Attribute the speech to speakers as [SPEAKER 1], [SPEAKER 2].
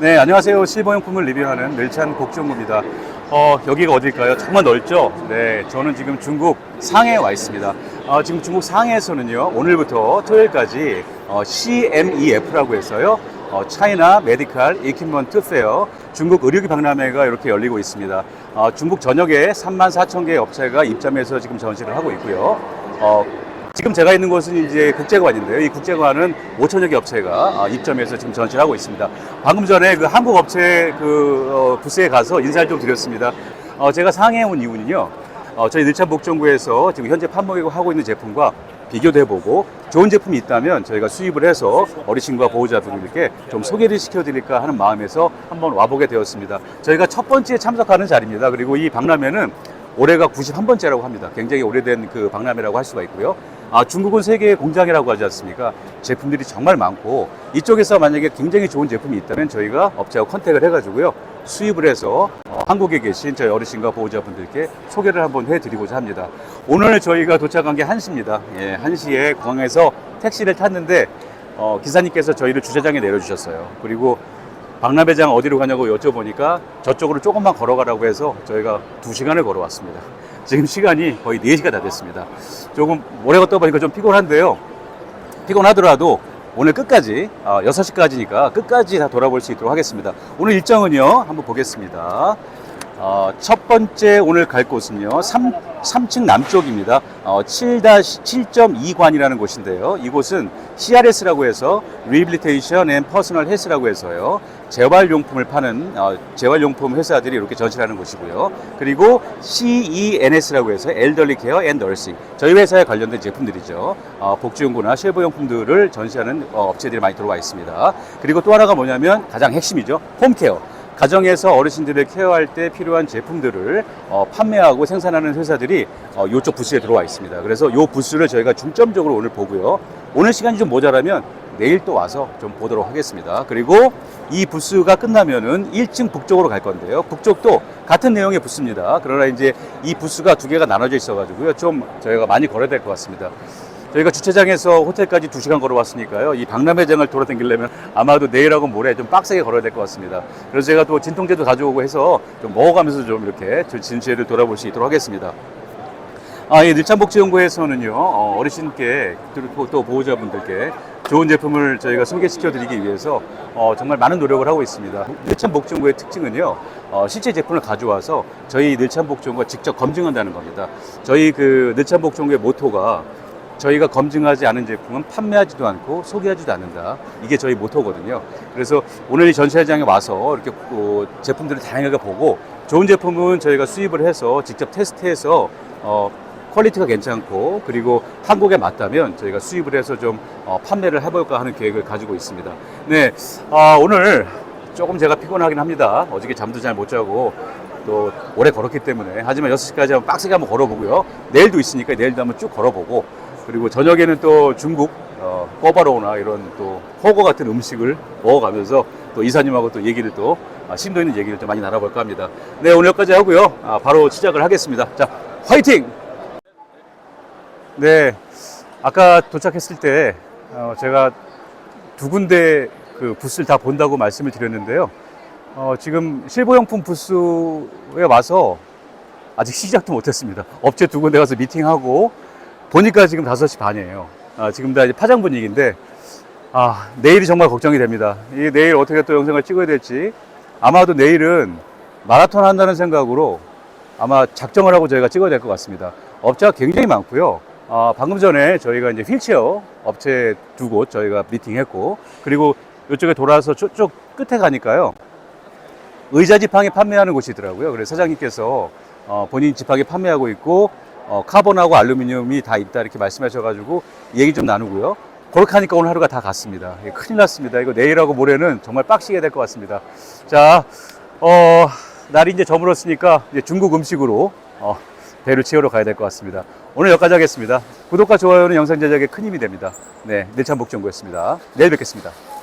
[SPEAKER 1] 네, 안녕하세요. 실버용품을 리뷰하는 멸찬 복종무입니다. 어, 여기가 어딜까요? 정말 넓죠? 네, 저는 지금 중국 상해에 와 있습니다. 어, 지금 중국 상해에서는요, 오늘부터 토요일까지 어, CMEF라고 해서요, 어, 차이나 메디칼 이퀴먼트 페어 중국 의료기 박람회가 이렇게 열리고 있습니다. 어, 중국 전역에 3만 4천 개의 업체가 입점해서 지금 전시를 하고 있고요. 어, 지금 제가 있는 곳은 이제 국제관인데요. 이 국제관은 5천여 개 업체가 어, 입점해서 지금 전시를 하고 있습니다. 방금 전에 그 한국 업체 그 어, 부스에 가서 인사를 좀 드렸습니다. 어, 제가 상해에 온 이유는요. 어, 저희 늘찬 복종구에서 지금 현재 판매하고 있는 제품과 비교도 해보고 좋은 제품이 있다면 저희가 수입을 해서 어르신과 보호자분들께 좀 소개를 시켜드릴까 하는 마음에서 한번 와보게 되었습니다. 저희가 첫 번째 참석하는 자리입니다. 그리고 이 박람회는 올해가 91번째라고 합니다. 굉장히 오래된 그 박람회라고 할 수가 있고요. 아, 중국은 세계의 공장이라고 하지 않습니까? 제품들이 정말 많고 이쪽에서 만약에 굉장히 좋은 제품이 있다면 저희가 업체하고 컨택을 해가지고요. 수입을 해서 어, 한국에 계신 저희 어르신과 보호자분들께 소개를 한번 해드리고자 합니다. 오늘 저희가 도착한 게 1시입니다. 예, 1시에 공항에서 택시를 탔는데 어, 기사님께서 저희를 주차장에 내려주셨어요. 그리고 박람회장 어디로 가냐고 여쭤보니까 저쪽으로 조금만 걸어가라고 해서 저희가 두시간을 걸어왔습니다. 지금 시간이 거의 4시가 다 됐습니다. 조금 오래 걷다 보니까 좀 피곤한데요. 피곤하더라도 오늘 끝까지 어, 6시까지니까 끝까지 다 돌아볼 수 있도록 하겠습니다. 오늘 일정은요. 한번 보겠습니다. 어, 첫 번째 오늘 갈 곳은요. 3, 3층 남쪽입니다. 어, 7-7.2관이라는 곳인데요. 이곳은 CRS라고 해서 Rehabilitation and Personal Health라고 해서요. 재활용품을 파는 어, 재활용품 회사들이 이렇게 전시를 하는 곳이고요. 그리고 CENS라고 해서 Elderly Care and Nursing. 저희 회사에 관련된 제품들이죠. 어, 복지용구나 실버용품들을 전시하는 어, 업체들이 많이 들어와 있습니다. 그리고 또 하나가 뭐냐면 가장 핵심이죠. 홈케어. 가정에서 어르신들을 케어할 때 필요한 제품들을 어, 판매하고 생산하는 회사들이 어, 이쪽 부스에 들어와 있습니다. 그래서 이 부스를 저희가 중점적으로 오늘 보고요. 오늘 시간이 좀 모자라면 내일 또 와서 좀 보도록 하겠습니다. 그리고 이 부스가 끝나면은 1층 북쪽으로 갈 건데요. 북쪽도 같은 내용의 부스입니다. 그러나 이제 이 부스가 두 개가 나눠져 있어가지고요. 좀 저희가 많이 걸어야 될 것 같습니다. 저희가 주차장에서 호텔까지 2시간 걸어왔으니까요. 이 박람회장을 돌아다니려면 아마도 내일하고 모레 좀 빡세게 걸어야 될 것 같습니다. 그래서 제가 또 진통제도 가져오고 해서 좀 먹어가면서 좀 이렇게 저 진지를 돌아볼 수 있도록 하겠습니다. 아, 이 늘찬복지연구에서는요, 어, 어르신께 그리고 또 보호자분들께 좋은 제품을 저희가 소개시켜 드리기 위해서 어, 정말 많은 노력을 하고 있습니다. 늘찬복지연구의 특징은요, 어, 실제 제품을 가져와서 저희 늘찬복지연구가 직접 검증한다는 겁니다. 저희 그 늘찬복지연구의 모토가 저희가 검증하지 않은 제품은 판매하지도 않고 소개하지도 않는다. 이게 저희 모토거든요. 그래서 오늘 이 전시회장에 와서 이렇게 어, 제품들을 다양하게 보고 좋은 제품은 저희가 수입을 해서 직접 테스트해서 어, 퀄리티가 괜찮고 그리고 한국에 맞다면 저희가 수입을 해서 좀 어, 판매를 해볼까 하는 계획을 가지고 있습니다. 네, 아, 오늘 조금 제가 피곤하긴 합니다. 어저께 잠도 잘 못 자고 또 오래 걸었기 때문에 하지만 6시까지 한번 빡세게 한번 걸어보고요. 내일도 있으니까 내일도 한번 쭉 걸어보고 그리고 저녁에는 또 중국 어, 꼬바로우나 이런 또 호거 같은 음식을 먹어가면서 또 이사님하고 또 얘기를 또 아, 심도 있는 얘기를 좀 많이 나눠볼까 합니다. 네 오늘 여기까지 하고요. 아, 바로 시작을 하겠습니다. 자 화이팅! 네 아까 도착했을 때 어, 제가 두 군데 그 부스를 다 본다고 말씀을 드렸는데요. 어, 지금 실버용품 부스에 와서 아직 시작도 못했습니다. 업체 두 군데 가서 미팅하고 보니까 지금 5시 반이에요. 아, 지금 다 이제 파장 분위기인데, 아, 내일이 정말 걱정이 됩니다. 이 내일 어떻게 또 영상을 찍어야 될지. 아마도 내일은 마라톤 한다는 생각으로 아마 작정을 하고 저희가 찍어야 될 것 같습니다. 업체가 굉장히 많고요. 아, 방금 전에 저희가 이제 휠체어 업체 두 곳 저희가 미팅했고, 그리고 이쪽에 돌아서 저쪽 끝에 가니까요. 의자 지팡이 판매하는 곳이더라고요. 그래서 사장님께서 어, 본인 지팡이 판매하고 있고 어, 카본하고 알루미늄이 다 있다 이렇게 말씀하셔가지고 얘기 좀 나누고요. 그렇게 하니까 오늘 하루가 다 갔습니다. 예, 큰일 났습니다. 이거 내일하고 모레는 정말 빡시게 될 것 같습니다. 자, 어, 날이 이제 저물었으니까 이제 중국 음식으로 어, 배를 채우러 가야 될 것 같습니다. 오늘 여기까지 하겠습니다. 구독과 좋아요는 영상 제작에 큰 힘이 됩니다. 네, 늘찬복정구였습니다. 내일 뵙겠습니다.